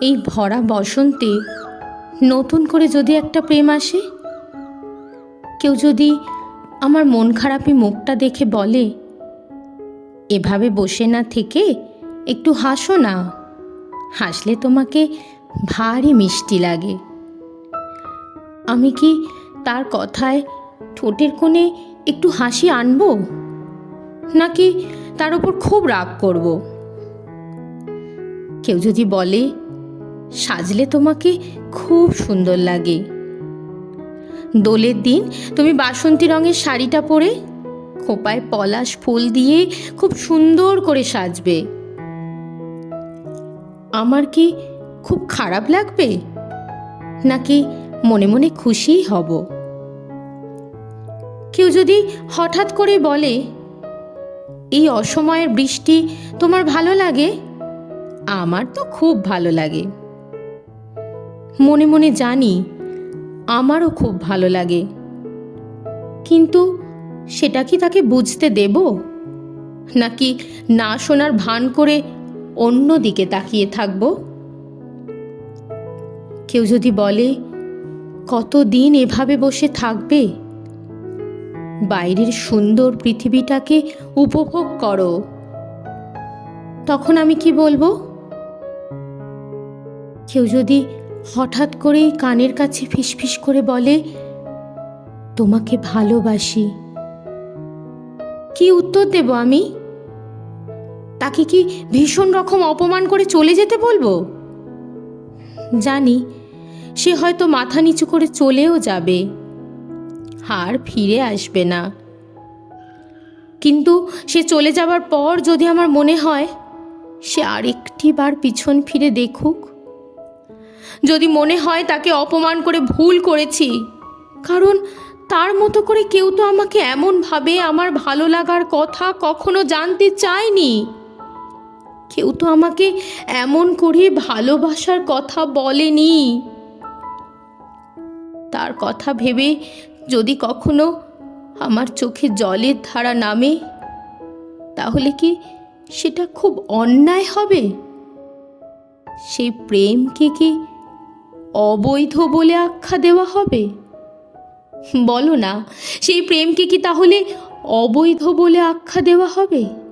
এই ভরা বসন্তে নতুন করে যদি একটা প্রেম আসে? কেউ যদি আমার মন খারাপি মুখটা দেখে বলে, এভাবে বসে না থেকে একটু হাসো না। হাসলে তোমাকে ভারী মিষ্টি লাগে। আমি কি তার কথায় ঠোঁটের কোণে একটু হাসি আনব? নাকি তার উপর খুব রাগ করব? কেউ যদি বলে সাজলে তোমাকে খুব সুন্দর লাগে। দোলের দিন তুমি বাসন্তী রঙের শাড়িটা পরে খোপায় পলাশ ফুল দিয়ে খুব সুন্দর করে সাজবে। আমার কি খুব খারাপ লাগবে? নাকি মনে মনে খুশিই হব? কেউ যদি হঠাৎ করে বলে, এই অসময়ের বৃষ্টি তোমার ভালো লাগে? আমার তো খুব ভালো লাগে। মনে মনে জানি আমারও খুব ভালো লাগে। কিন্তু সেটা কি তাকে বুঝতে দেব? নাকি না শোনার ভান করে অন্য দিকে তাকিয়ে থাকব? কেউ যদি বলে, কতদিন এভাবে বসে থাকবে? বাইরের সুন্দর পৃথিবীটাকে উপভোগ করো। তখন আমি কি বলব? কেউ যদি হঠাৎ করেই কানের কাছে ফিসফিস করে বলে, তোমাকে ভালোবাসি। কি উত্তর দেব আমি? তাকে কি ভীষণ রকম অপমান করে চলে যেতে বলব? জানি, সে হয়তো মাথা নিচু করে চলেও যাবে, আর ফিরে আসবে না। কিন্তু সে চলে যাবার পর যদি আমার মনে হয়, সে আরেকটি বার পিছন ফিরে দেখুক। যদি মনে হয় তাকে অপমান করে ভুল করেছি। কারণ তার মতো করে কেউ তো আমাকে এমনভাবে আমার ভালো লাগার কথা কখনো জানতে চায়নি। কেউ তো আমাকে এমন করে ভালোবাসার কথা বলেনি। তার কথা ভেবে যদি কখনো আমার চোখে জলের ধারা নামে, তাহলে কি সেটা খুব অন্যায় হবে? সেই প্রেমকে কি অবৈধ বলে আখ্যা দেওয়া হবে? বলো না, সেই প্রেমকে কি তাহলে অবৈধ বলে আখ্যা দেওয়া হবে?